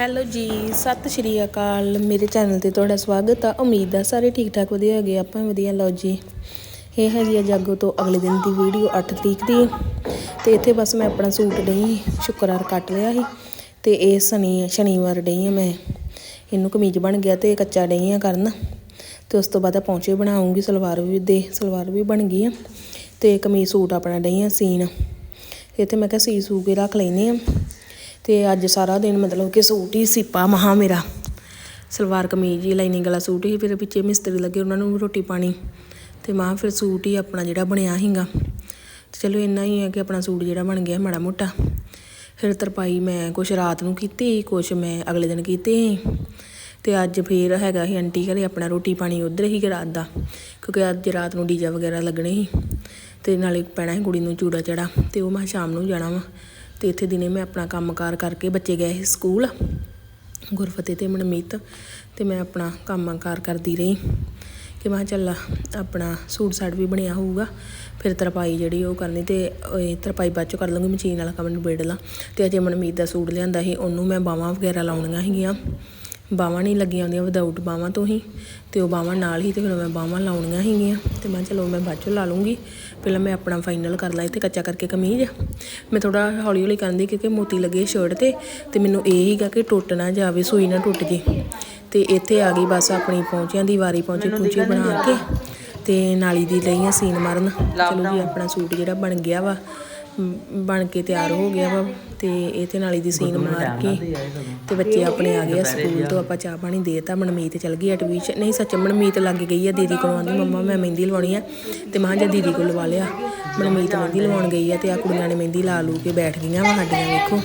Hello ਜੀ, ਸਤਿ ਸ਼੍ਰੀ ਅਕਾਲ। ਮੇਰੇ ਚੈਨਲ ਤੇ ਤੁਹਾਡਾ ਸਵਾਗਤ ਆ। ਉਮੀਦ ਆ ਸਾਰੇ ਠੀਕ ਠਾਕ ਵਧੀਆ ਹੈਗੇ, ਆਪਾਂ ਵਧੀਆ। ਲਓ ਜੀ, ਇਹ ਹੈਗੀ ਆ ਜਾਗੋ ਤੋਂ ਅਗਲੇ ਦਿਨ ਦੀ ਵੀਡੀਓ 8 ਤਰੀਕ ਦੀ। ਤੇ ਇੱਥੇ ਬਸ ਮੈਂ ਆਪਣਾ ਸੂਟ ਡਈ, ਸ਼ੁੱਕਰਵਾਰ ਕੱਟ ਲਿਆ ਸੀ। ਤੇ ਇਹ ਸ਼ਨੀ, ਸ਼ਨੀਵਾਰ ਡਈ ਆ ਮੈਂ। ਇਹਨੂੰ ਕਮੀਜ਼ ਬਣ ਗਿਆ ਤੇ ਕੱਚਾ ਡਈ ਆ ਕਰਨ। ਤੇ ਉਸ ਤੋਂ ਬਾਅਦ ਆ ਪੌਂਚੇ ਬਣਾਉਂਗੀ, ਸਲਵਾਰ ਵੀ ਦੇ, ਸਲਵਾਰ ਵੀ ਬਣ ਗਈ ਆ। ਤੇ ਕਮੀਜ਼ ਸੂਟ ਆਪਣਾ ਡਈ ਆ ਸੀਨ। ਇੱਥੇ ਮੈਂ ਕਿਹਾ ਸੀ ਸੂ ਕੇ ਰੱਖ ਲੈਨੇ ਆ। ਤੇ ਅੱਜ ਸਾਰਾ ਦਿਨ ਮਤਲਬ ਕਿ ਸੂਟ ਹੀ ਸਿਪਾ ਮਹਾ ਮੇਰਾ। ਸਲਵਾਰ ਕਮੀਜ਼ ਹੀ, ਲਾਈਨਿੰਗ ਵਾਲਾ ਸੂਟ ਹੀ, ਫਿਰ ਪਿੱਛੇ ਮਿਸਤਰੀ ਲੱਗੇ ਉਹਨਾਂ ਨੂੰ ਰੋਟੀ ਪਾਣੀ। ਤੇ ਮਾਂ ਫਿਰ ਸੂਟ ਹੀ ਆਪਣਾ ਜਿਹੜਾ ਬਣਿਆ ਸੀਗਾ। ਤੇ ਚਲੋ ਇੰਨਾ ਹੀ ਹੈ ਕਿ ਆਪਣਾ ਸੂਟ ਜਿਹੜਾ ਬਣ ਗਿਆ ਮਾੜਾ ਮੋਟਾ। ਫਿਰ ਤਰਪਾਈ ਮੈਂ ਕੁਛ ਰਾਤ ਨੂੰ ਕੀਤੀ, ਕੁਛ ਮੈਂ ਅਗਲੇ ਦਿਨ ਕੀਤੀ ਤੇ ਅੱਜ ਫੇਰ ਹੈਗਾ ਸੀ ਆਂਟੀ ਘਰੇ ਆਪਣਾ ਰੋਟੀ ਪਾਣੀ ਉਧਰ ਹੀ ਰਾਤ ਦਾ, ਕਿਉਂਕਿ ਅੱਜ ਰਾਤ ਨੂੰ ਡੀਜਾ ਵਗੈਰਾ ਲੱਗਣੇ ਸੀ। ਤੇ ਨਾਲੇ ਪੈਣਾ ਸੀ ਕੁੜੀ ਨੂੰ ਚੂੜਾ ਚੜਾ, ਤੇ ਉਹ ਮੈਂ ਸ਼ਾਮ ਨੂੰ ਜਾਣਾ ਵਾ। ਤੇ ਇੱਥੇ ਦਿਨੇ ਮੈਂ ਆਪਣਾ ਕੰਮਕਾਰ ਕਰਕੇ ਬੱਚੇ ਗਏ ਸੀ ਸਕੂਲ, ਗੁਰਫਤਿਹ ਤੇ ਮਨਮੀਤ ਤੇ ਮੈਂ ਆਪਣਾ ਕੰਮਕਾਰ ਕਰਦੀ ਰਹੀ ਕਿ ਮੈਂ ਕਿਹਾ ਚੱਲ ਆਪਣਾ ਸੂਟ ਸਾਟ ਵੀ ਬਣਿਆ ਹੋਊਗਾ, ਫਿਰ ਤਰਪਾਈ ਜਿਹੜੀ ਉਹ ਕਰਨੀ ਤੇ ਇਹ ਤਰਪਾਈ ਬਾਅਦ ਚੋਂ ਕਰ ਲਵਾਂਗੀ ਮਸ਼ੀਨ ਵਾਲਾ ਕੰਮ ਨੂੰ ਬੇੜ ਲਾਂ ਤੇ ਅਜੇ ਮਨਮੀਤ ਦਾ ਸੂਟ ਲਿਆਂਦਾ ਸੀ, ਉਹਨੂੰ ਮੈਂ ਬਾਹਾਂ ਵਗੈਰਾ ਲਾਉਣੀਆਂ ਹੈਗੀਆਂ ਬਾਹਾਂ ਨਹੀਂ ਲੱਗੀਆਂ ਹੁੰਦੀਆਂ ਵਿਦਆਊਟ ਬਾਹਾਂ ਤੋਂ ਹੀ। ਤੇ ਉਹ ਬਾਹਾਂ ਨਾਲ ਹੀ ਤੇ ਫਿਰ ਮੈਂ ਬਾਹਾਂ ਲਾਉਣੀਆਂ ਸੀਗੀਆਂ। ਤੇ ਮੈਂ ਚਲੋ ਮੈਂ ਬਾਅਦ ਚੋਂ ਲਾ ਲੂੰਗੀ। ਪਹਿਲਾਂ ਮੈਂ ਆਪਣਾ ਫਾਈਨਲ ਕਰ ਲਾਂ ਇੱਥੇ ਕੱਚਾ ਕਰਕੇ ਕਮੀਜ਼। ਮੈਂ ਥੋੜਾ ਹੌਲੀ ਹੌਲੀ ਕਰਦੀ ਕਿਉਂਕਿ ਮੋਤੀ ਲੱਗੇ ਸ਼ਰਟ ਤੇ। ਤੇ ਮੈਨੂੰ ਇਹ ਹੀਗਾ ਕਿ ਟੁੱਟ ਨਾ ਜਾਵੇ ਸੂਈ ਨਾ ਟੁੱਟ ਜੇ। ਤੇ ਇੱਥੇ ਆ ਗਈ ਬਸ ਆਪਣੀ ਪਹੁੰਚਿਆਂ ਦੀ ਵਾਰੀ ਪਹੁੰਚੇ ਪਹੁੰਚੇ ਬਣਾ ਕੇ। ਤੇ ਨਾਲੀ ਦੀ ਲਈ ਆ ਸੀਨ ਮਾਰਨ। ਚਲੋ ਜੀ ਆਪਣਾ ਸੂਟ ਜਿਹੜਾ ਬਣ ਗਿਆ ਵਾ। ਬਣ ਕੇ ਤਿਆਰ ਹੋ ਗਿਆ ਵਾ ਤੇ ਇਹ ਤੇ ਨਾਲੀ ਦੀ ਸੀਨ ਮਾਰ ਕੇ ਤੇ ਬੱਚੇ ਆਪਣੇ ਆ ਗਏ ਆ ਸਕੂਲ ਤੋਂ ਆਪਾਂ ਚਾਹ ਪਾਣੀ ਦੇਤਾ ਮਨਮੀਤ ਚਲ ਗਈ ਟਿਊਸ਼ਨ ਨਹੀਂ ਸੱਚ ਮਨਮੀਤ ਲੱਗ ਗਈ ਆ ਦੀਦੀ ਕੋਲ ਆਂਦੀ ਮੰਮਾ ਮੈਂ ਮਹਿੰਦੀ ਲਵਾਉਣੀ ਆ। ਤੇ ਮਾਂ ਜਾਂ ਦੀਦੀ ਕੋਲ ਲਵਾ ਲਿਆ। ਮਨਮੀਤ ਮਹਿੰਦੀ ਲਵਾਉਣ ਗਈ ਆ ਤੇ ਆ ਕੁੜੀਆਂ ਨੇ ਮਹਿੰਦੀ ਲਾ ਲੂ ਕੇ ਬੈਠ ਗਈਆਂ ਵਾ ਸਾਡੀਆਂ ਵੇਖੋ।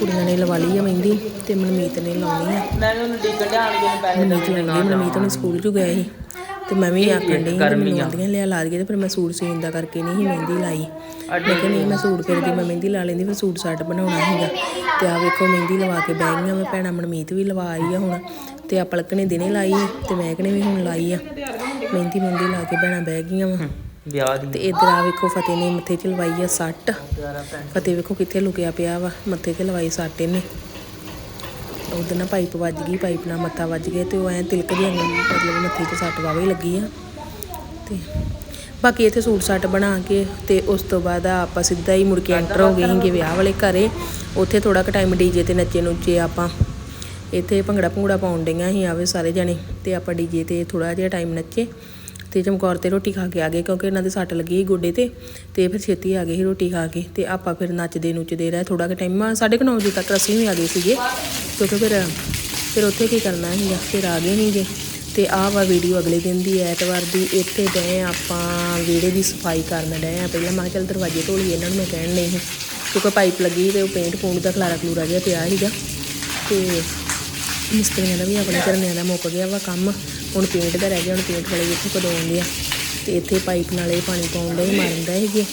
ਕੁੜੀਆਂ ਨੇ ਲਵਾ ਲਈ ਆ ਮਹਿੰਦੀ ਤੇ ਮਨਮੀਤ ਨੇ ਲਾਉਣੀ ਆ। ਮੈਂ ਉਹਨੂੰ ਡਿੱਗਣ ਦੇ ਆਣ ਕੇ ਪੈਸੇ ਮਨਮੀਤ ਨੂੰ ਸਕੂਲ ਚ ਗਿਆ ਸੀ? ਤੇ ਮੈਂ ਵੀ ਆਖਣ ਡਈ ਮੈਨੂੰ ਆਂਦੀਆਂ ਲਿਆ ਲਾ ਦਈਏ ਤੇ ਫਿਰ ਮੈਂ ਸੂਟ ਸੀਨ ਦਾ ਕਰਕੇ ਨਹੀਂ ਮਹਿੰਦੀ ਲਾਈ। ਮੈਂ ਕਿਹਾ ਨਹੀਂ ਮੈਂ ਸੂਟ ਫਿਰ ਦੀ ਮੈਂ ਮਹਿੰਦੀ ਲਾ ਲੈਂਦੀ ਫਿਰ ਸੂਟ ਸਾਟ ਬਣਾਉਣਾ ਸੀਗਾ। ਤੇ ਆ ਵੇਖੋ ਮਹਿੰਦੀ ਲਵਾ ਕੇ ਬਹਿ ਗਈਆਂ ਮੈਂ ਭੈਣਾ ਮਨਮੀਤ ਵੀ ਲਵਾ ਆਈ ਆ ਹੁਣ। ਤੇ ਆ ਪਲਕ ਨੇ ਦਿਨੇ ਲਾਈ ਤੇ ਮੈਂ ਕਨੇ ਵੀ ਹੁਣ ਲਾਈ ਆ। ਮਹਿੰਦੀ ਮਹਿੰਦੀ ਲਾ ਕੇ ਭੈਣਾ ਬਹਿ ਗਈਆਂ ਵਾ। ਵਿਆਹ ਦੀ। ਤੇ ਇਧਰ ਆ ਵੇਖੋ ਫਤਿਹ ਨੇ ਮੱਥੇ 'ਚ ਲਵਾਈ ਆ ਸੱਟ। ਫਤਿਹ ਵੇਖੋ ਕਿੱਥੇ ਲੁਕਿਆ ਪਿਆ ਵਾ ਮੱਥੇ 'ਤੇ ਲਵਾਈ ਸੱਟ ਇਹਨੇ। ਉਹਦੇ ਨਾਲ ਪਾਈਪ ਵੱਜ ਗਈ, ਪਾਈਪ ਨਾਲ ਮੱਥਾ ਵੱਜ ਗਿਆ ਤੇ ਉਹ ਐ ਤਿਲਕ ਦੀ ਮਤਲਬ ਮੱਥੇ 'ਚ ਸੱਟ ਵਾਵੇ ਲੱਗੀ ਆ ਤੇ ਬਾਕੀ ਇੱਥੇ ਸੂਟ ਸੱਟ ਬਣਾ ਕੇ ਤੇ ਉਸ ਤੋਂ ਬਾਅਦ ਆਪਾਂ ਸਿੱਧਾ ਹੀ ਮੁੜ ਕੇ ਐਂਟਰ ਹੋ ਗਏ ਸੀਗੇ ਵਿਆਹ ਵਾਲੇ ਘਰੇ। ਉੱਥੇ ਥੋੜਾ ਕੁ ਟਾਈਮ ਡੀਜੇ ਤੇ ਨੱਚੇ ਨੁੱਚੇ ਆਪਾਂ। ਇੱਥੇ ਭੰਗੜਾ ਭੰਗੜਾ ਪਾਉਣ ਡਈਆਂ ਸੀ ਆਵੇ ਸਾਰੇ ਜਣੇ ਤੇ ਆਪਾਂ ਡੀਜੇ ਤੇ ਥੋੜਾ ਜਿਹਾ ਟਾਈਮ ਨੱਚੇ। ਤੇ ਚਮਕੌਰ ਤੇ ਰੋਟੀ ਖਾ ਕੇ ਆ ਗਏ ਕਿਉਂਕਿ ਇਹਨਾਂ ਦੇ ਸੱਟ ਲੱਗੀ ਸੀ ਗੋਡੇ ਤੇ ਤੇ ਫਿਰ ਛੇਤੀ ਆ ਗਏ ਸੀ ਰੋਟੀ ਖਾ ਕੇ ਤੇ ਆਪਾਂ ਫਿਰ ਨੱਚਦੇ ਨੁੱਚਦੇ ਰਹੇ ਥੋੜਾ ਕੁ ਟਾਈਮ 9:30 ਵਜੇ ਤੱਕ ਅਸੀਂ ਵੀ ਆ ਗਏ ਸੀਗੇ। ਕਿਉਂਕਿ ਫਿਰ ਫਿਰ ਉੱਥੇ ਕੀ ਕਰਨਾ ਸੀਗਾ, ਫਿਰ ਆ ਗਏ ਸੀਗੇ ਤੇ ਆਹ ਵਾ ਵੀਡੀਓ ਅਗਲੇ ਦਿਨ ਦੀ, ਐਤਵਾਰ ਦੀ, ਇੱਥੇ ਗਏ ਆਪਾਂ ਵਿਹੜੇ ਦੀ ਸਫ਼ਾਈ ਕਰਨ ਡਏ ਆ। ਪਹਿਲਾਂ ਮੈਂ ਕਿਹਾ ਚੱਲ ਦਰਵਾਜ਼ੇ ਧੋ ਲਈਏ ਇਹਨਾਂ ਨੂੰ ਮੈਂ ਕਹਿਣ ਨਹੀਂ ਸੀ। ਕਿਉਂਕਿ ਪਾਈਪ ਲੱਗੀ ਤੇ ਉਹ ਪੇਂਟ ਪੂੰਟ ਦਾ ਖਲਾਰਾ ਖਲੂਰਾ ਜਿਹਾ ਪਿਆ ਸੀਗਾ। ਤੇ ਮਿਸਤਰੀਆਂ ਦਾ ਵੀ ਆਪਣੇ ਝਰਨਿਆਂ ਦਾ ਮੁੱਕ ਗਿਆ ਵਾ ਕੰਮ। ਹੁਣ ਪੇਂਟ ਦਾ ਰਹਿ ਗਿਆ, ਹੁਣ ਪੇਂਟ ਵਾਲੇ ਵੇਖੋ ਕਦੋਂ ਆਉਂਦੇ ਆ। ਤੇ ਇੱਥੇ ਪਾਈਪ ਨਾਲ ਇਹ ਪਾਣੀ ਪਾਉਣ ਦੇ ਮਾਰਨ ਦਾ ਹੈਗੇ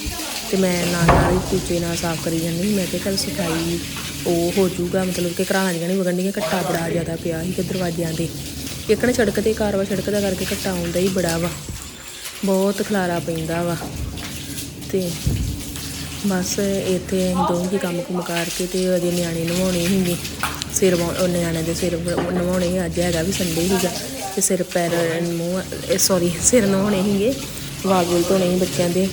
ਤੇ ਮੈਂ ਨਾਲ ਨਾਲ ਹੀ ਕੂਚੇ ਨਾਲ ਸਾਫ਼ ਕਰੀ ਜਾਂਦੀ ਮੈਂ ਕਿਹਾ ਚੱਲ ਸਫ਼ਾਈ ਉਹ ਹੋ ਜਾਊਗਾ, ਮਤਲਬ ਕਿ ਘਰਾਂ ਦੀਆਂ ਨਹੀਂ ਵਗੰਡੀਆਂ ਘੱਟਾ ਬੜਾ ਜ਼ਿਆਦਾ ਪਿਆ ਸੀ ਕਿ ਦਰਵਾਜ਼ਿਆਂ ਦੇ ਇੱਕ ਨਾ ਸੜਕ ਤੇ ਕਾਰਵਾ ਸੜਕ ਦਾ ਕਰਕੇ ਘੱਟਾ ਆਉਂਦਾ ਹੀ ਬੜਾ ਵਾ। ਬਹੁਤ ਖਲਾਰਾ ਪੈਂਦਾ ਵਾ। ਤੇ ਬਸ ਇੱਥੇ ਅਸੀਂ ਕੰਮ ਕੁਮ ਕਰਕੇ ਤੇ ਅਜੇ ਨਿਆਣੇ ਨਵਾਉਣੇ ਸੀਗੇ। ਸਿਰ ਵਾ- ਨਿਆਣੇ ਦੇ ਸਿਰ ਬ- ਨਵਾਉਣੇ ਅੱਜ ਹੈਗਾ ਵੀ ਸੰਡੇ ਸੀਗਾ। ਤੇ ਸਿਰ ਪੈਰ ਮੂੰਹ ਸੌਰੀ ਸਿਰ ਨਵਾਉਣੇ ਸੀਗੇ। ਵਾਲ ਵੂਲ ਧੋਣੇ ਸੀ ਬੱਚਿਆਂ ਦੇ।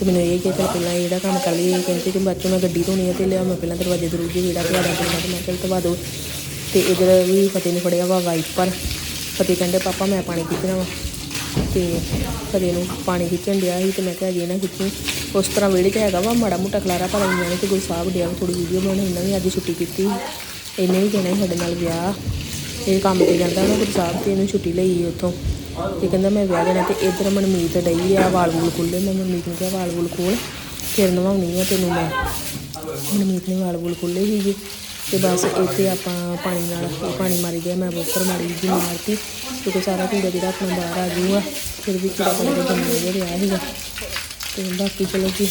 ਤੇ ਮੈਨੂੰ ਇਹ ਕਿ ਚੱਲ ਪਹਿਲਾਂ ਜਿਹੜਾ ਕੰਮ ਕਰ ਲਈਏ। ਕਹਿੰਦੇ ਕਿ ਬਾਅਦ ਚੋਂ ਮੈਂ ਗੱਡੀ ਧੋਣੀ ਹੈ ਤੇ ਲਿਆ ਮੈਂ ਪਹਿਲਾਂ ਦਰਵਾਜ਼ੇ ਦਰੂਜੇ ਜਿਹੜਾ ਪਿਆ ਦਾ ਤੇ ਮੈਂ ਚੱਲ ਧਵਾ ਦੋ। ਤੇ ਇਧਰ ਵੀ ਫਤਿਹ ਨੇ ਫੜਿਆ ਵਾ ਵਾਈਪਰ ਫਤਿਹ ਕਹਿੰਦੇ, ਪਾਪਾ, ਮੈਂ ਪਾਣੀ ਖਿੱਚਣਾ ਵਾ। ਤੇ ਫਤਿਹ ਨੂੰ ਪਾਣੀ ਖਿੱਚਣ ਡਿਆ ਸੀ ਤੇ ਮੈਂ ਕਿਹਾ ਜੇ ਨਾ ਖਿੱਚੀ। ਉਸ ਤਰ੍ਹਾਂ ਵਿਹੜੇ 'ਚ ਹੈਗਾ ਵਾ, ਮਾੜਾ ਮੋਟਾ ਖਲਾਰਾ ਪਰ ਆਈਆਂ ਨੇ ਤੇ ਕੋਈ ਸਾਹਬ ਡਿਆ ਥੋੜੀ ਵੀਡੀਓ ਬਣਾਉਣੀ। ਇਹਨਾਂ ਵੀ ਅੱਜ ਛੁੱਟੀ ਕੀਤੀ ਇਹਨੇ ਵੀ ਦੇਣਾ ਸੀ ਸਾਡੇ ਨਾਲ ਵਿਆਹ। ਇਹ ਕੰਮ ਤੇ ਜਾਂਦਾ ਨਾ ਗੁਰੂ ਸਾਹਿਬ ਤੇ ਇਹਨੂੰ ਛੁੱਟੀ ਲਈ ਉੱਥੋਂ। ਤੇ ਕਹਿੰਦਾ ਮੈਂ ਵਿਆਹ ਦੇਣਾ ਤੇ ਇਧਰ ਮਨਮੀਤ ਡਈ ਆ ਵਾਲ ਵੂਲ ਖੁੱਲੇ ਮੈਂ ਮਨਮੀਤ ਨੂੰ ਕਿਹਾ ਵਾਲ ਵੂਲ ਖੋਲ ਫਿਰ ਨਵਾਉਣੀ ਆ ਤੈਨੂੰ ਮੈਂ। ਮਨਮੀਤ ਨੇ ਵਾਲ ਵੂਲ ਖੁੱਲੇ ਸੀਗੇ। ਤੇ ਬਸ ਇੱਥੇ ਆਪਾਂ ਪਾਣੀ ਨਾਲ ਪਾਣੀ ਮਾਰੀ ਗਿਆ, ਮੈਂ ਬੋਕਰ ਮਾਰੀ ਜੀ ਮਾਰਤੀ ਕਿਉਂਕਿ ਸਾਰਾ ਕੂੜਾ ਜਿਹੜਾ ਆਪਣਾ ਬਾਹਰ ਆ ਜੂਗਾ ਫਿਰ ਵੀ ਕੂੜਾ ਕੂੜਾ ਜੰਮਿਆ ਜਿਹਾ ਰਿਹਾ ਸੀਗਾ। ਤੇ ਬਾਕੀ ਚਲੋ ਜੀ।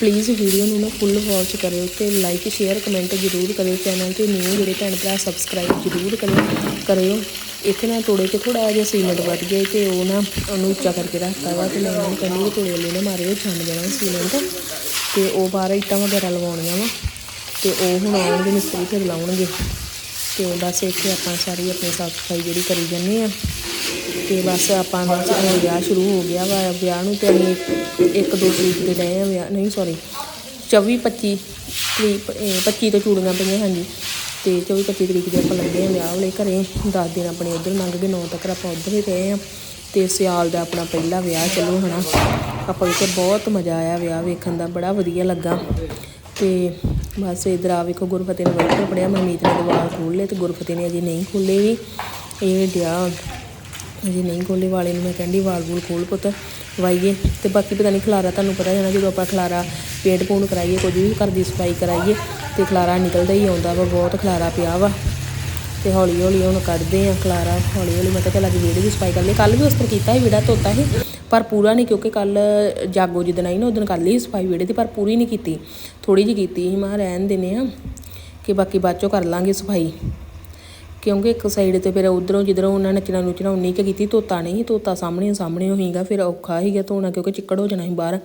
ਪਲੀਜ਼ ਵੀਡੀਓ ਨੂੰ ਨਾ ਫੁੱਲ ਵਾਚ ਕਰਿਓ ਤੇ ਲਾਈਕ ਸ਼ੇਅਰ ਕਮੈਂਟ ਜ਼ਰੂਰ ਕਰਿਓ ਚੈਨਲ ਤੇ। ਨਿਊ ਜਿਹੜੇ ਭੈਣ ਭਰਾ ਸਬਸਕ੍ਰਾਈਬ ਜ਼ਰੂਰ ਕਰਿਓ ਕਰਿਓ। ਇੱਥੇ ਨਾ ਤੋੜੇ ਤੇ ਥੋੜਾ ਜਿਹਾ ਸੀਮੈਂਟ ਵੱਧ ਗਿਆ ਤੇ ਉਹ ਨਾ ਉਹਨੂੰ ਉੱਚਾ ਕਰਕੇ ਰੱਖਤਾ ਵਾ ਤੇ ਮੈਂ ਉਹਨੂੰ ਕਹਿੰਦੀ ਕਿ ਤੋੜੇ ਵਾਲੇ ਨਾ ਮਾਰਿਓ ਉਹ ਛੰਡ ਦੇਣਾ ਸੀਮੈਂਟ। ਤੇ ਉਹ ਬਾਹਰ ਇੱਟਾਂ ਵਗੈਰਾ ਲਵਾਉਣੀਆਂ ਵਾ ਤੇ ਉਹ ਹੁਣ ਆਉਣਗੇ, ਮਿਸਤਰੀ ਫਿਰ ਲਾਉਣਗੇ। ਤੇ ਬਸ ਇੱਥੇ ਆਪਾਂ ਸਾਰੀ ਆਪਣੀ ਸਾਫ਼ ਸਫ਼ਾਈ ਜਿਹੜੀ ਕਰੀ ਜਾਂਦੇ ਆ। ਤੇ ਬਸ ਆਪਾਂ ਦਾ ਵਿਆਹ ਸ਼ੁਰੂ ਹੋ ਗਿਆ ਵਾ ਵਿਆਹ ਨੂੰ ਤੇ ਅਸੀਂ ਇੱਕ ਦੋ ਤਰੀਕ ਦੇ ਗਏ ਆ ਵਿਆਹ, ਨਹੀਂ ਸੌਰੀ 24 25 ਤਰੀਕ, ਇਹ 25 ਤੋਂ ਚੂੜੀਆਂ ਪਈਆਂ ਹਾਂਜੀ, ਤੇ 24 25 ਤਰੀਕ ਦੇ ਆਪਾਂ ਲੰਘੇ ਆ ਵਿਆਹ ਵਾਲੇ ਘਰੇ 10 ਦਿਨ ਆਪਣੇ ਉਧਰ ਲੰਘ ਗਏ 9 ਤੱਕ ਆਪਾਂ ਉਧਰ ਹੀ ਰਹੇ ਆ, ਤੇ ਸਿਆਲ ਦਾ ਆਪਣਾ ਪਹਿਲਾ ਵਿਆਹ ਚਲੋ ਹਨਾ, ਆਪਾਂ ਇੱਥੇ ਬਹੁਤ ਮਜ਼ਾ ਆਇਆ ਵਿਆਹ ਵੇਖਣ ਦਾ, ਬੜਾ ਵਧੀਆ ਲੱਗਾ, ਤੇ ਬਸ ਇਧਰ ਆ ਵੇਖੋ ਗੁਰਫਤਿਹ ਨੇ ਵਰਤ ਪੜਿਆ ਮਨਮੀਤ ਨੇ ਵਾਲ ਖੋਲ ਲਏ ਤੇ ਗੁਰਫਤਿਹ ਨੇ ਅਜੇ ਨਹੀਂ ਖੋਲੇ ਵੀ, ਇਹ ਡਿਆ ਅਜੇ ਨਹੀਂ ਖੋਲੇ ਵਾਲੇ ਨੂੰ ਮੈਂ ਕਹਿੰਦੀ ਵਾਲ ਵੂਲ ਖੋਲ ਪੁੱਤ, ਵਾਈਏ। ਤੇ ਬਾਕੀ ਪਤਾ ਨਹੀਂ ਖਲਾਰਾ ਤੁਹਾਨੂੰ ਪਤਾ ਜਾਣਾ, ਜਦੋਂ ਆਪਾਂ ਖਲਾਰਾ ਪੇਂਟ ਪੂਣ ਕਰਾਈਏ, ਕੁਝ ਵੀ ਘਰ ਦੀ ਸਫ਼ਾਈ ਕਰਾਈਏ, ਤੇ ਖਲਾਰਾ ਨਿਕਲਦਾ ਹੀ ਆਉਂਦਾ ਵਾ, ਬਹੁਤ ਖਲਾਰਾ ਪਿਆ ਵਾ। ਤੇ ਹੌਲੀ ਹੌਲੀ ਹੁਣ ਕੱਢਦੇ ਆ ਖਲਾਰਾ ਹੌਲੀ ਹੌਲੀ ਮੈਂ ਤਾਂ ਚੱਲ ਅੱਜ ਵਿਹੜੇ ਦੀ ਸਫ਼ਾਈ ਕਰ ਲਈ। ਕੱਲ ਵੀ ਉਸ ਤਰ੍ਹਾਂ ਕੀਤਾ ਸੀ, ਵਿਹੜਾ ਧੋਤਾ ਸੀ, ਪਰ ਪੂਰਾ ਨਹੀਂ, ਕਿਉਂਕਿ ਕੱਲ ਜਾਗੋ ਜਿੱਦਣ ਆਈ ਨਾ ਉਦੋਂ ਕਰ ਲਈ ਸਫ਼ਾਈ ਵਿਹੜੇ ਦੀ, ਪਰ ਪੂਰੀ ਨਹੀਂ ਕੀਤੀ। ਥੋੜੀ ਜਿਹੀ ਕੀਤੀ ਸੀ, ਮੈਂ ਰਹਿਣ ਦਿੰਦੇ ਆ ਕਿ ਬਾਕੀ ਬਾਅਦ ਚੋਂ ਕਰ ਲਾਂਗੇ ਸਫ਼ਾਈ। ਕਿਉਂਕਿ ਇੱਕ ਸਾਈਡ ਤੇ ਫਿਰ ਉਧਰੋਂ ਜਿੱਧਰੋਂ ਉਹਨਾਂ ਨੱਚਣਾ ਨੁੱਚਣਾ ਉਨੀ ਕੁ ਕੀਤੀ, ਧੋਤਾ ਨਹੀਂ, ਧੋਤਾ ਸਾਹਮਣੇ ਸਾਹਮਣੇ ਹੋਈਗਾ ਫਿਰ ਔਖਾ ਸੀਗਾ ਧੋਣਾ ਕਿਉਂਕਿ ਚਿੱਕੜ ਹੋ ਜਾਣਾ ਸੀ ਬਾਹਰ।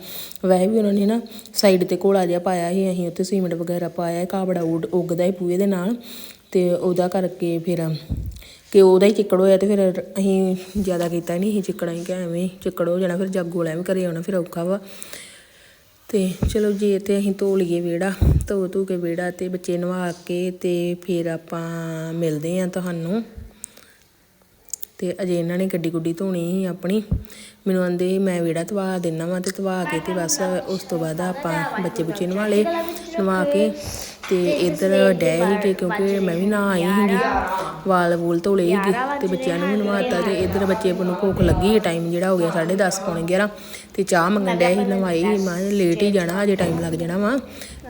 ਵੈਸੇ ਵੀ ਉਹਨਾਂ ਨੇ ਨਾ ਸਾਈਡ ਤੇ ਘੋਲਾ ਜਿਹਾ ਪਾਇਆ ਸੀ, ਅਸੀਂ ਉੱਥੇ ਸੀਮੈਂਟ ਵਗੈਰਾ ਪਾਇਆ ਕਾਬੜਾ ਉੱਗਦਾ ਹੀ ਪੂਏ ਦੇ ਨਾਲ ਤੇ ਉਹਦਾ ਕਰਕੇ ਫਿਰ ਕਿ ਉਹਦਾ ਹੀ ਚਿੱਕੜ ਹੋਇਆ ਤੇ ਫਿਰ ਅਸੀਂ ਜ਼ਿਆਦਾ ਕੀਤਾ ਨਹੀਂ ਅਸੀਂ ਚਿੱਕੜਾਂ ਹੀ ਕਿ ਐਵੇਂ ਚਿੱਕੜ ਹੋ ਜਾਣਾ, ਫਿਰ ਜਾਗੋ ਵਾਲਿਆਂ ਵੀ ਘਰੇ ਆਉਣਾ ਫਿਰ ਔਖਾ ਵਾ। ਤੇ ਚਲੋ ਜੇ ਇੱਥੇ ਅਸੀਂ ਧੋ ਲਈਏ ਵਿਹੜਾ, ਧੋ ਧੂ ਕੇ ਵਿਹੜਾ ਤੇ ਬੱਚੇ ਨਵਾ ਕੇ ਤੇ ਫਿਰ ਆਪਾਂ ਮਿਲਦੇ ਹਾਂ ਤੁਹਾਨੂੰ। ਤੇ ਅਜੇ ਇਹਨਾਂ ਨੇ ਗੱਡੀ ਗੁੱਡੀ ਧੋਣੀ ਸੀ ਆਪਣੀ। ਮੈਨੂੰ ਆਂਦੇ ਮੈਂ ਵਿਹੜਾ ਧਵਾ ਦੇਣਾ ਵਾ ਤੇ ਧਵਾ ਕੇ ਤੇ ਬਸ ਉਸ ਤੋਂ ਬਾਅਦ ਆਪਾਂ ਬੱਚੇ ਬੁੱਚੇ ਨਵਾ ਲਏ, ਨਵਾ ਕੇ ਤੇ ਇੱਧਰ ਡੈ ਸੀਗੇ ਕਿਉਂਕਿ ਮੈਂ ਵੀ ਨਾ ਆਈ ਸੀਗੀ ਵਾਲ ਵੂਲ ਧੋਲੇ ਸੀਗੇ ਤੇ ਬੱਚਿਆਂ ਨੂੰ ਵੀ ਨਵਾਤਾ ਤੇ ਇੱਧਰ ਬੱਚੇ ਨੂੰ ਭੁੱਖ ਲੱਗੀ ਟਾਈਮ ਜਿਹੜਾ ਹੋ ਗਿਆ 10:30 ਪੌਣੇ 11 ਤੇ ਚਾਹ ਮੰਗਣ ਡਿਆ ਸੀ ਨਵਾਈ ਮੈਂ ਲੇਟ ਹੀ ਜਾਣਾ ਅਜੇ ਟਾਈਮ ਲੱਗ ਜਾਣਾ ਵਾ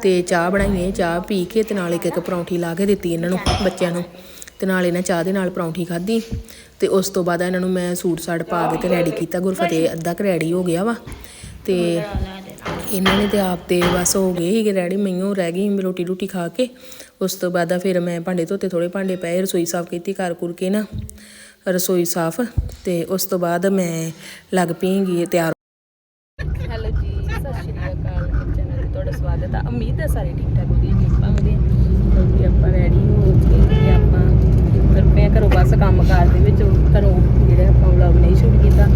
ਤੇ ਚਾਹ ਬਣਾਈਏ ਚਾਹ ਪੀ ਕੇ ਤੇ ਨਾਲ ਇੱਕ ਇੱਕ ਪਰੌਂਠੀ ਲਾ ਕੇ ਦਿੱਤੀ ਇਹਨਾਂ ਨੂੰ ਬੱਚਿਆਂ ਨੂੰ ਤੇ ਨਾਲ ਇਹਨਾਂ ਚਾਹ ਦੇ ਨਾਲ ਪਰੌਂਠੀ ਖਾਧੀ ਤੇ ਉਸ ਤੋਂ ਬਾਅਦ ਇਹਨਾਂ ਨੂੰ ਮੈਂ ਸੂਟ ਸਾੜ ਪਾ ਕੇ ਤੇ ਰੈਡੀ ਕੀਤਾ ਗੁਰਫਤਿਹ ਅੱਧਾ ਕੁ ਰੈਡੀ ਹੋ ਗਿਆ ਵਾ ਤੇ ਇਹਨਾਂ ਨੇ ਤੇ ਆਪ ਤੇ ਬਸ ਹੋ ਗਏ ਸੀਗੇ ਰੈਡੀ ਮੈਨੂੰ ਰਹਿ ਗਈ ਸੀ ਰੋਟੀ ਰੂਟੀ ਖਾ ਕੇ। ਉਸ ਤੋਂ ਬਾਅਦ ਫਿਰ ਮੈਂ ਭਾਂਡੇ ਧੋਤੇ ਥੋੜੇ ਭਾਂਡੇ ਪਏ, ਰਸੋਈ ਸਾਫ਼ ਕੀਤੀ ਕਰ ਕੁਰ ਕੇ ਨਾ, ਰਸੋਈ ਸਾਫ਼। ਤੇ ਉਸ ਤੋਂ ਬਾਅਦ ਮੈਂ ਲੱਗ ਪਈਂਗੀ ਤਿਆਰ ਹੈਲੋ ਜੀ ਸਤਿ ਸ਼੍ਰੀ ਅਕਾਲ ਚੈਨਲ ਤੇ ਤੁਹਾਡਾ ਸਵਾਗਤ ਹੈ ਉਮੀਦ ਹੈ ਸਾਰੇ ਠੀਕ ਠਾਕ ਵਧੀਆ ਠੀਕ ਪਾਉਂਗੇ ਜੀ ਆਪਾਂ ਰੈਡੀ ਹੋ ਕੇ ਤੇ ਆਪਾਂ ਫਿਰ ਮੈਂ ਘਰੋਂ ਬਸ ਕੰਮ ਕਾਰ ਦੇ ਵਿੱਚ ਘਰੋਂ ਜਿਹੜੇ ਆਪਾਂ ਵਲੌਗ ਨਹੀਂ ਸ਼ੂਟ ਕੀਤਾ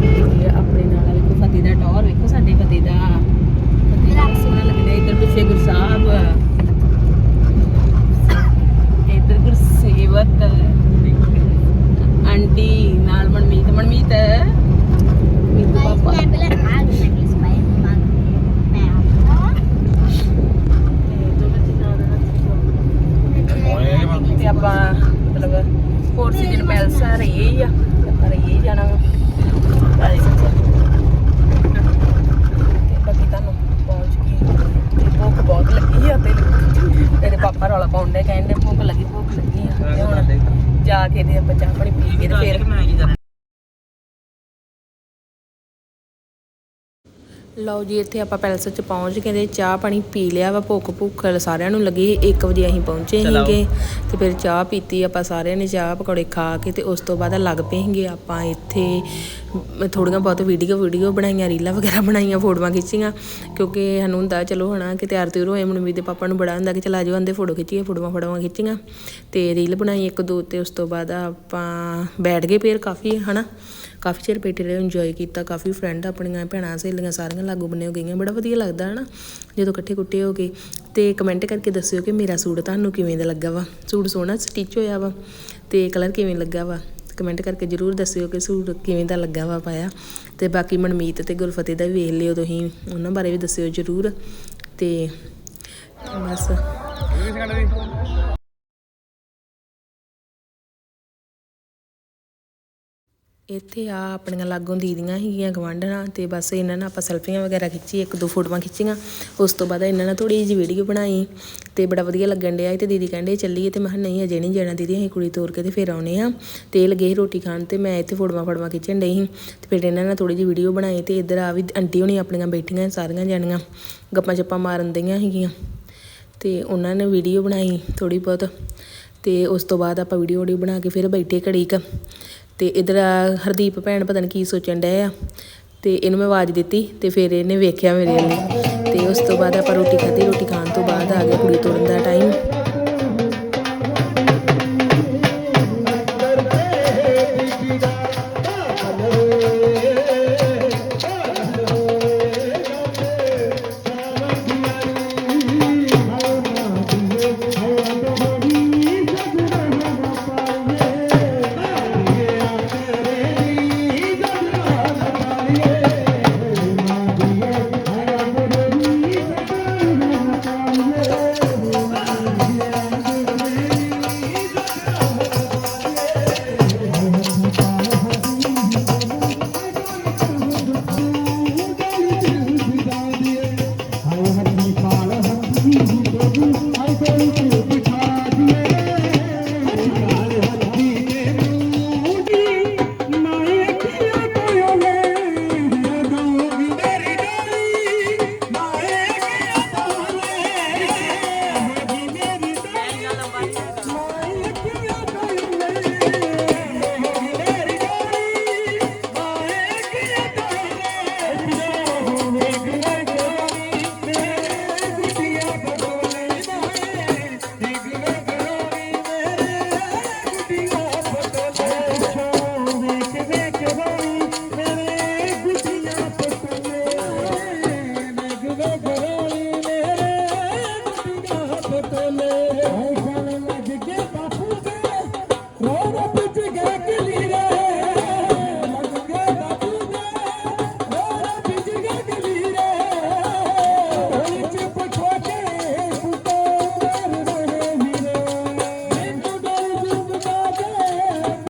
ਤੇ ਆਪਣੇ ਨਾਲ ਵੇਖੋ ਫਤਿਹ ਦਾ ਟੌਰ ਵੇਖੋ ਸਾਡੇ ਫਤਿਹ ਦਾ ਫਤਿਹ ਦਾ ਸੋਹਣਾ ਲੱਗਦਾ ਇੱਧਰ ਪਿੱਛੇ ਗੁਰਸਾਹਿਬ ਇੱਧਰ ਗੁਰਸੇਵਕ ਆਂਟੀ ਨਾਲ ਮਨਮੀਤ ਮਨਮੀਤ ਮੀਤ ਪਾਪਾ ਤੇ ਆਪਾਂ ਮਤਲਬ ਫੋਰ ਸੀਜ਼ਨ ਪੈਲਸ ਆ ਰਹੀ ਹੀ ਆ ਤੇ ਆਪਾਂ ਰਹੀ ਹੀ ਜਾਣਾ ਵਾ ਭਾਈ ਤੇ ਬਾਕੀ ਤੁਹਾਨੂੰ ਪਹੁੰਚ ਗਈ ਤੇ ਭੁੱਖ ਬਹੁਤ ਲੱਗੀ ਆ ਤੇ ਤੇਰੇ ਪਾਪਾ ਰੌਲਾ ਪਾਉਂਦੇ ਕਹਿੰਦੇ ਭੁੱਖ ਲੱਗੀ ਭੁੱਖ ਲੱਗੀ ਆ ਤੇ ਹੁਣ ਜਾ ਕੇ ਤੇ ਆਪਾਂ ਚਾਹ ਪਾਣੀ ਪੀ ਕੇ ਤੇ ਫਿਰ ਲਓ ਜੀ ਇੱਥੇ ਆਪਾਂ ਪੈਲਸ 'ਚ ਪਹੁੰਚ ਗਏ ਤੇ ਚਾਹ ਪਾਣੀ ਪੀ ਲਿਆ ਵਾ ਭੁੱਖ ਭੁੱਖ ਸਾਰਿਆਂ ਨੂੰ ਲੱਗੀ 1 ਵਜੇ ਅਸੀਂ ਪਹੁੰਚੇ ਸੀਗੇ ਤੇ ਫਿਰ ਚਾਹ ਪੀਤੀ ਆਪਾਂ ਸਾਰਿਆਂ ਨੇ ਚਾਹ ਪਕੌੜੇ ਖਾ ਕੇ ਤੇ ਉਸ ਤੋਂ ਬਾਅਦ ਲੱਗ ਪਏ ਸੀਗੇ ਆਪਾਂ ਇੱਥੇ। ਥੋੜ੍ਹੀਆਂ ਬਹੁਤ ਵੀਡੀਓ ਵੀਡੀਓ ਬਣਾਈਆਂ ਰੀਲਾਂ ਵਗੈਰਾ ਬਣਾਈਆਂ ਫੋਟੋਆਂ ਖਿੱਚੀਆਂ ਕਿਉਂਕਿ ਸਾਨੂੰ ਹੁੰਦਾ ਚਲੋ ਹਨਾ ਕਿ ਤਿਆਰ ਤਿਉਰ ਹੋਏ ਮਨਵੀਰ ਦੇ ਪਾਪਾ ਨੂੰ ਬੜਾ ਹੁੰਦਾ ਕਿ ਚਲਾ ਜਾਓ ਆਂਦੇ ਫੋਟੋ ਖਿੱਚੀਏ ਫੋਟੋਆਂ ਫੋਟੋਆਂ ਖਿੱਚੀਆਂ ਤੇ ਰੀਲ ਬਣਾਈ ਇੱਕ ਦੋ ਤੇ ਉਸ ਤੋਂ ਬਾਅਦ ਆਪਾਂ ਬੈਠ ਗਏ ਫੇਰ ਕਾਫੀ ਹਨਾ। ਕਾਫੀ ਚਿਰ ਬੈਠੇ ਰਹੇ ਇੰਜੋਏ ਕੀਤਾ, ਕਾਫੀ ਫਰੈਂਡ ਆਪਣੀਆਂ, ਭੈਣਾਂ, ਸਹੇਲੀਆਂ ਸਾਰੀਆਂ ਲਾਗੂ ਬੰਨੇ ਹੋ ਗਈਆਂ। ਬੜਾ ਵਧੀਆ ਲੱਗਦਾ ਹੈ ਨਾ ਜਦੋਂ ਇਕੱਠੇ ਕੁੱਟੇ ਹੋ ਗਏ ਤੇ ਕਮੈਂਟ ਕਰਕੇ ਦੱਸਿਓ ਕਿ ਮੇਰਾ ਸੂਟ ਤੁਹਾਨੂੰ ਕਿਵੇਂ ਦਾ ਲੱਗਾ ਵਾ? ਸੂਟ ਸੋਹਣਾ ਸਟਿਚ ਹੋਇਆ ਵਾ ਤੇ ਕਲਰ ਕਿਵੇਂ ਲੱਗਾ ਵਾ? ਕਮੈਂਟ ਕਰਕੇ ਜਰੂਰ ਦੱਸਿਓ ਕਿ ਸੂਟ ਕਿਵੇਂ ਦਾ ਲੱਗਾ ਵਾ ਪਾਇਆ। ਤੇ ਬਾਕੀ ਮਨਮੀਤ ਤੇ ਗੁਰਫਤਿਹ ਦਾ ਵੀ ਵੇਖ ਲਿਓ ਤੁਸੀਂ, ਉਹਨਾਂ ਬਾਰੇ ਵੀ ਦੱਸਿਓ ਜਰੂਰ। ਤੇ ਬਸ। ਇੱਥੇ ਆ ਆਪਣੀਆਂ ਲਾਗੋਂ ਦੀਦੀਆਂ ਸੀਗੀਆਂ ਗਵਾਂਢਣਾ ਤੇ ਬਸ ਇਹਨਾਂ ਨਾਲ ਆਪਾਂ ਸੈਲਫੀਆਂ ਵਗੈਰਾ ਖਿੱਚੀ ਇੱਕ ਦੋ ਫੋਟੋਆਂ ਖਿੱਚੀਆਂ। ਉਸ ਤੋਂ ਬਾਅਦ ਇਹਨਾਂ ਨਾਲ ਥੋੜੀ ਜਿਹੀ ਵੀਡੀਓ ਬਣਾਈ ਤੇ ਬੜਾ ਵਧੀਆ ਲੱਗਣ ਡਿਆ ਸੀ ਤੇ ਦੀਦੀ ਕਹਿੰਦੇ ਚੱਲੀਏ ਤੇ ਮੈਂ ਕਿਹਾ ਨਹੀਂ, ਅਜੇ ਨਹੀਂ ਜਾਣਾ ਦੀਦੀ, ਅਸੀਂ ਕੁੜੀ ਤੋਰ ਕੇ ਤੇ ਫਿਰ ਆਉਣੇ ਆ ਤੇ ਇਹ ਲੱਗੇ ਰੋਟੀ ਖਾਣ ਤੇ ਮੈਂ ਇੱਥੇ ਫੋਟੋਆਂ ਫੋਟੋਆਂ ਖਿੱਚਣ ਡਈ ਸੀ ਤੇ ਫਿਰ ਇਹਨਾਂ ਨਾਲ ਥੋੜੀ ਜਿਹੀ ਵੀਡੀਓ ਬਣਾਈ ਤੇ ਇੱਧਰ ਆ ਵੀ ਆਂਟੀ ਹੋਣੀ ਆਪਣੀਆਂ ਬੈਠੀਆਂ ਸਾਰੀਆਂ ਜਾਣੀਆਂ, ਗੱਪਾਂ ਚੱਪਾਂ ਮਾਰਨ ਦਈਆਂ ਸੀਗੀਆਂ। ਤੇ ਉਹਨਾਂ ਨੇ ਵੀਡੀਓ ਬਣਾਈ ਥੋੜੀ ਬਹੁਤ ਤੇ ਉਸ ਤੋਂ ਬਾਅਦ ਆਪਾਂ ਵੀਡੀਓ ਵੀਡੀਓ ਬਣਾ ਕੇ ਫਿਰ ਬੈਠੇ ਘੜੀ ਕ। ਅਤੇ ਇੱਧਰ ਹਰਦੀਪ ਭੈਣ ਪਤਾ ਨਹੀਂ ਕੀ ਸੋਚਣ ਡਿਆ ਆ। ਤੇ ਇਹਨੂੰ ਮੈਂ ਆਵਾਜ਼ ਦਿੱਤੀ ਅਤੇ ਫਿਰ ਇਹਨੇ ਵੇਖਿਆ ਮੇਰੇ ਵੱਲ। ਅਤੇ ਉਸ ਤੋਂ ਬਾਅਦ ਆਪਾਂ ਰੋਟੀ ਖਾਧੀ, ਰੋਟੀ ਖਾਣ ਤੋਂ ਬਾਅਦ ਆ ਗਿਆ ਕੁੜੀ ਤੋੜਨ ਦਾ ਟਾਈਮ Amen.